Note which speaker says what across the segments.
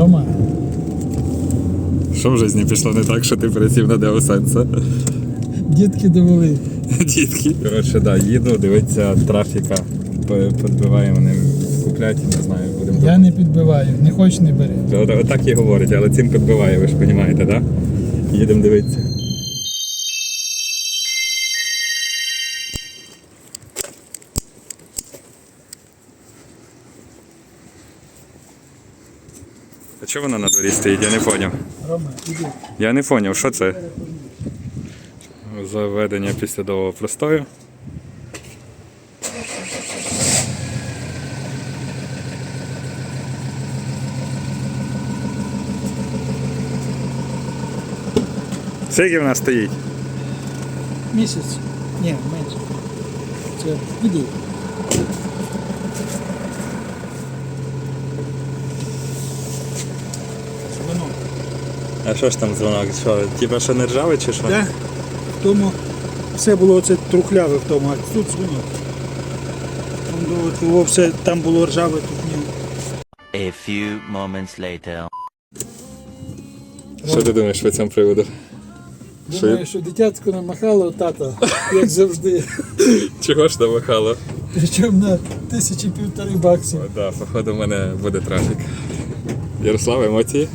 Speaker 1: Рома,
Speaker 2: Що в житті пішло не так, що ти пересів на Деосенса?
Speaker 1: дітки довели.
Speaker 2: Дітки. Коротше, да, їду, дивиться, трафіка підбиває мене в не знаю, будемо.
Speaker 1: Я не підбиваю, не хочеш не бери.
Speaker 2: Отак і говорить, але цим підбиває, ви ж розумієте, так? Да? Їдемо дивитися. Чого вона на дворі стоїть? Я не
Speaker 1: іди.
Speaker 2: Я не поняв, що це? Заведення після довгого простою. Скільки в нас стоїть?
Speaker 1: Місяць. Ні, менше. Це іди. Дзвонок.
Speaker 2: А що ж там дзвонок? Що, типа що не ржавий чи що?
Speaker 1: Так? В тому все було оце трухляве в тому, а тут дзвонок. Там було, було все, там було ржаве, тут ні.
Speaker 3: A few moments later.
Speaker 2: Що ти думаєш по цьому приводу?
Speaker 1: Думаю, що дитятко намахало тата, як завжди.
Speaker 2: Чого ж намахало?
Speaker 1: Причому на тисячі півтори баксів.
Speaker 2: О, да, походу, в мене буде трафік. Ярослав, емоції?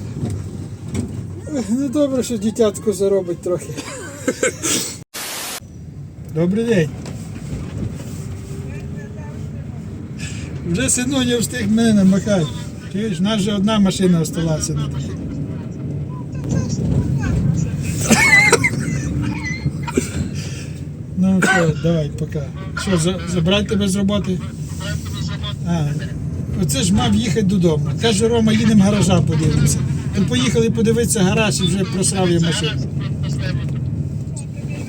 Speaker 1: Ну добре, що дитятко заробить трохи. Добрий день. Вже синоню встиг мене намахати. Чуєш, в нас же одна машина осталася на дві. Ну що, давай, пока. Що, за, забрати тебе з роботи? Оце ж мав їхати додому. Каже, Рома, їдемо гаража подивимося. То поїхали подивитися гараж і вже просрав я машину.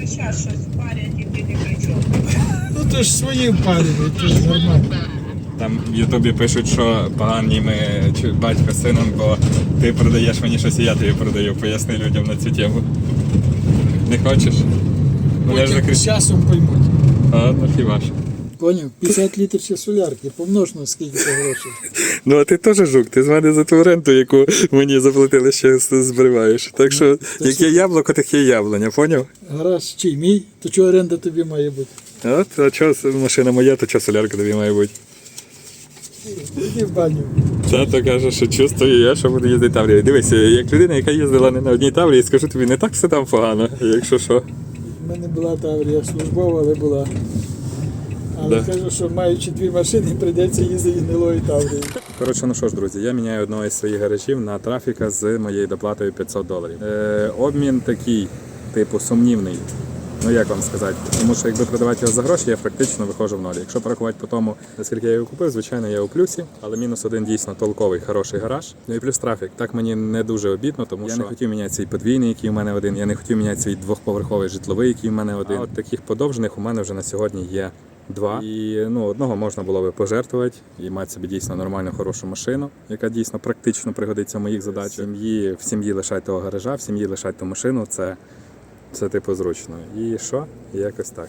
Speaker 4: Сейчас щось парять і ти не при.
Speaker 1: Ну то ж свої впалюють, то ж нормально.
Speaker 2: Там в Ютубі пишуть, що погані ми чи- батько з сином, бо ти продаєш мені щось і я тобі продаю. Поясни людям на цю тему. Не хочеш? Мене ж
Speaker 1: Потім з часом поймуть.
Speaker 2: А, ну хіба ж.
Speaker 1: Поняв? 50 літрів ще солярки, помнож на скільки це грошей.
Speaker 2: Ну а ти теж жук, ти з мене за ту ренту, яку мені заплатили, ще збриваєш. Так що,
Speaker 1: то
Speaker 2: яке яблуко, таке яблуня, поняв?
Speaker 1: Гараж чий мій, то чого оренда тобі має бути?
Speaker 2: От, а що машина моя, то що солярка тобі має бути?
Speaker 1: Іди в баню.
Speaker 2: Тато каже, що чувствую я, що буду їздити Таврією. Дивися, як людина, яка їздила не на одній Таврії, скажу тобі, не так все там погано, якщо що.
Speaker 1: У мене була таврія службова, але була. Але
Speaker 2: Да.
Speaker 1: кажу, що маючи дві машини, прийдеться їздити гнилою таврією.
Speaker 2: Коротше, ну що ж, друзі, я міняю одного із своїх гаражів на трафіка з моєю доплатою 500 доларів. Е, обмін такий, типу, сумнівний. Ну як вам сказати? Тому що якби продавати його за гроші, я практично виходжу в ноль. Якщо порахувати по тому, наскільки я його купив, звичайно, я у плюсі, але мінус один дійсно толковий, хороший гараж. Ну і плюс трафік. Так мені не дуже обідно, тому я що я не хотів міняти свій подвійний, який у мене один. Я не хотів міняти свій двохповерховий житловий, який у мене один. А от таких подовжених у мене вже на сьогодні є два. І ну, одного можна було би пожертвувати і мати собі дійсно нормальну хорошу машину, яка дійсно практично пригодиться в моїх задачах. Сім'ї, в сім'ї лишать того гаража, в сім'ї лишать ту машину. Це, це типу зручно. І що? І якось так.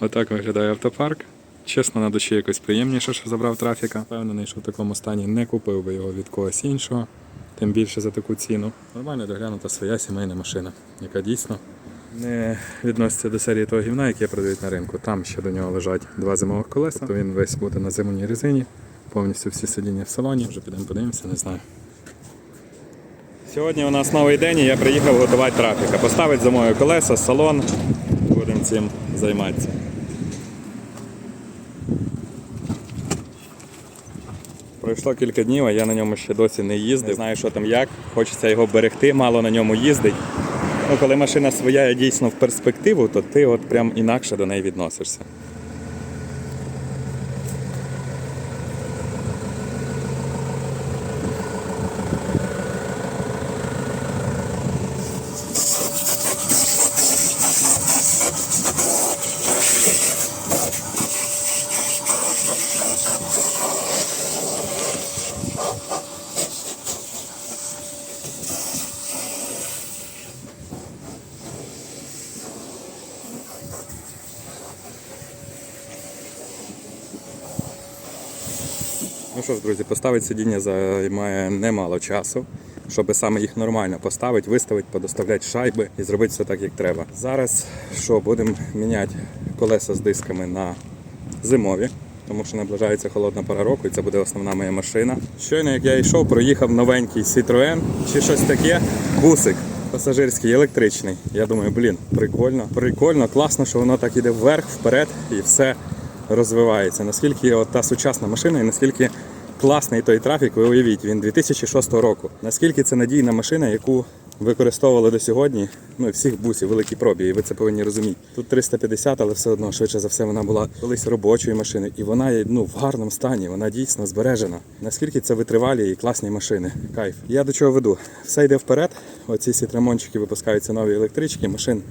Speaker 2: Отак виглядає автопарк. Чесно, на душі якось приємніше, що забрав трафіка. Впевнений, що в такому стані не купив би його від когось іншого, тим більше за таку ціну. Нормально доглянута своя сімейна машина, яка дійсно не відноситься до серії того гівна, яке продають на ринку. Там ще до нього лежать два зимових колеса, то він весь буде на зимовій резині, повністю всі сидіння в салоні. Вже підемо подивимося, не знаю. Сьогодні у нас новий день і я приїхав готувати трафіка. Поставити зимові колеса, салон. Будемо цим займатися. Пройшло кілька днів, а я на ньому ще досі не їздив. Не знаю, що там як. Хочеться його берегти, мало на ньому їздить. Ну, коли машина своя дійсно в перспективу, то ти от прям інакше до неї відносишся.
Speaker 5: Ну що ж, друзі, поставити сидіння займає немало часу, щоб саме їх нормально поставити, виставити, подоставляти шайби і зробити все так, як треба. Зараз що, будемо міняти колеса з дисками на зимові. Тому що наближається холодна пора року, і це буде основна моя машина. Щойно, як я йшов, проїхав новенький Citroën чи щось таке, бусик пасажирський, електричний. Я думаю, блін, прикольно, прикольно, класно, що воно так іде вверх, вперед і все розвивається. Наскільки от та сучасна машина і наскільки класний той трафік, ви уявіть, він 2006 року. Наскільки це надійна машина, яку використовували до сьогодні, ну і всіх бусів, великі пробі, і ви це повинні розуміти. Тут 350, але все одно, швидше за все, вона була колись робочою машиною, і вона є ну, в гарному стані, вона дійсно збережена. Наскільки це витривалі і класні машини. Кайф. Я до чого веду? Все йде вперед. Оці сітрамончики випускаються нові електрички, машин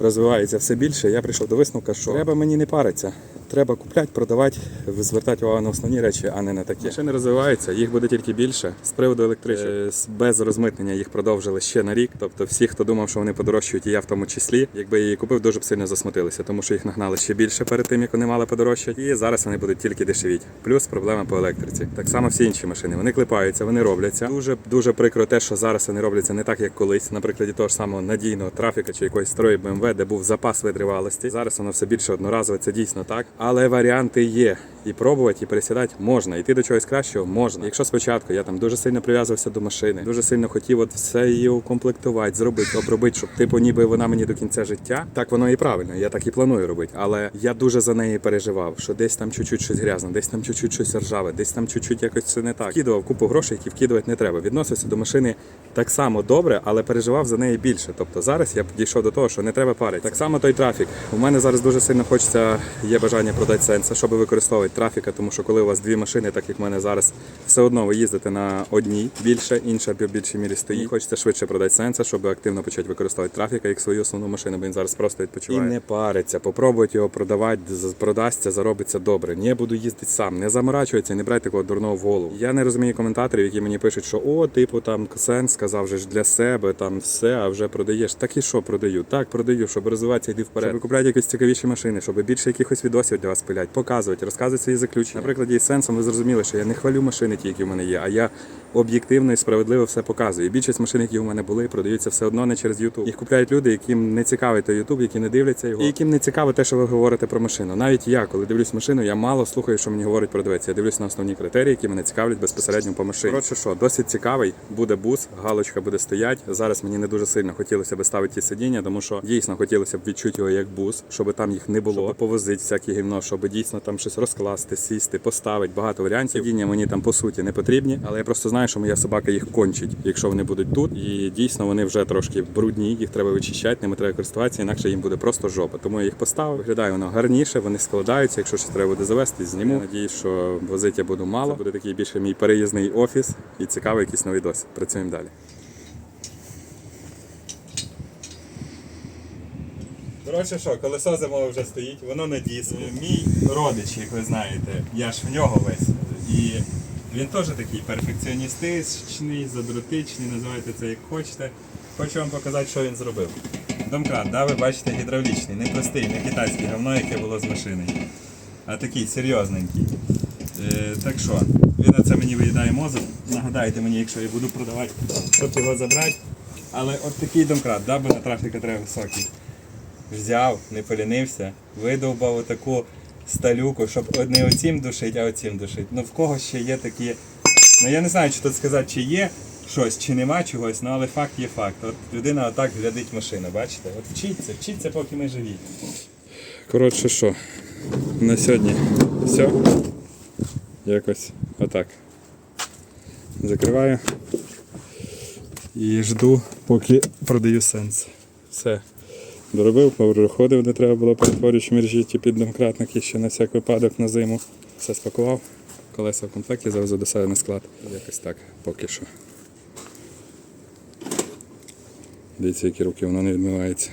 Speaker 5: розвивається все більше. Я прийшов до висновка, що треба мені не паритися. Треба купляти, продавати, звертати увагу на основні речі, а не на такі. Машини розвиваються, їх буде тільки більше. З приводу електричок е, без розмитнення їх продовжили ще на рік. Тобто, всі, хто думав, що вони подорожчають, і я в тому числі, якби я її купив, дуже б сильно засмутилися, тому що їх нагнали ще більше перед тим, як вони мали подорожчати. І зараз вони будуть тільки дешевіть. Плюс проблема по електриці. Так само всі інші машини. Вони клепаються, вони робляться. Дуже дуже прикро те, що зараз вони робляться не так, як колись. На прикладі того ж самого надійного трафіка чи якоїсь строї BMW, де був запас витривалості. Зараз воно все більше одноразове, це дійсно так. Але варіанти є. І пробувати, і пересідати можна. Йти до чогось кращого можна. Якщо спочатку я там дуже сильно прив'язувався до машини, дуже сильно хотів от все її укомплектувати, зробити, обробити, щоб типу ніби вона мені до кінця життя. Так воно і правильно. Я так і планую робити. Але я дуже за неї переживав, що десь там чуть-чуть щось грязне, десь там чуть-чуть щось ржаве, десь там чуть-чуть якось все не так. Вкидував купу грошей, які вкидувати не треба. Відносився до машини так само добре, але переживав за неї більше. Тобто зараз я підійшов до того, що не треба парити. Так само той трафік. У мене зараз дуже сильно хочеться, є бажання продати сенса, щоб використовувати трафіка, тому що коли у вас дві машини, так як в мене зараз, все одно ви їздите на одній більше, інша в більшій мірі стоїть. Хочеться швидше продати сенса, щоб активно почати використовувати трафіка як свою основну машину, бо він зараз просто відпочиває. І не париться, попробуйте його продавати, продасться, заробиться добре. Не буду їздити сам, не заморачується, не брайте такого дурного в голову. Я не розумію коментаторів, які мені пишуть, що о, типу там сенс сказав же ж для себе, там все, а вже продаєш. Так і що продаю? Так, продаю, щоб розвиватися, йди вперед. Щоб купляти якісь цікавіші машини, щоб більше якихось відосів для вас пилять, показувати, розказувати свої заключення. Наприклад, із сенсом ви зрозуміли, що я не хвалю машини, ті, які в мене є, а я об'єктивно і справедливо все показую. І більшість машин, які у мене були, продаються все одно не через YouTube. Їх купляють люди, яким не цікавий той YouTube, які не дивляться його, і яким не цікаво те, що ви говорите про машину. Навіть я, коли дивлюсь машину, я мало слухаю, що мені говорить продавець. Я дивлюсь на основні критерії, які мене цікавлять безпосередньо по машині. Коротше, що досить цікавий, буде бус, галочка буде стоять. Зараз мені не дуже сильно хотілося б ставити ті сидіння, тому що дійсно хотілося б відчути його як бус, щоб там їх не було, повозити всякі гівно, щоб дійсно там щось розкласти, сісти, поставити. Багато варіантів. Сидіння мені там по суті не потрібні, але я просто знаю, що моя собака їх кончить, якщо вони будуть тут. І дійсно вони вже трошки брудні, їх треба вичищати, ними треба користуватися, інакше їм буде просто жопа. Тому я їх поставив. Виглядає воно гарніше, вони складаються. Якщо щось треба буде завести, зніму. Я надіюсь, що возити я буду мало. Це буде такий більше мій переїзний офіс і цікавий якийсь новий досвід. Працюємо далі. Коротше, що, колесо зимове вже стоїть, воно на диску. Мій родич, як ви знаєте, я ж в нього весь. І він теж такий перфекціоністичний, задротичний, називайте це як хочете. Хочу вам показати, що він зробив. Домкрат, да, ви бачите, гідравлічний, не простий, не китайське говно, яке було з машини, а такий серйозненький. Е, так що, він оце мені виїдає мозок. Нагадайте мені, якщо я буду продавати, щоб його забрати. Але от такий домкрат, да, бо на трафіка треба високий взяв, не полінився, видовбав отаку сталюку, щоб не оцім душить, а оцім душить. Ну в кого ще є такі. Ну я не знаю, чи тут сказати, чи є щось, чи нема чогось, ну але факт є факт. От людина отак глядить машину, бачите? От вчіться, вчіться, поки ми живі. Коротше що, на сьогодні все. Якось отак. Закриваю. І жду, поки продаю сенс. Все. Доробив, повиходив, де треба було перетворюючи мережі ті під домкратники ще на всяк випадок на зиму. Все спакував. Колеса в комплекті завезу до себе на склад. Якось так поки що. Дивіться, які руки воно не відмивається.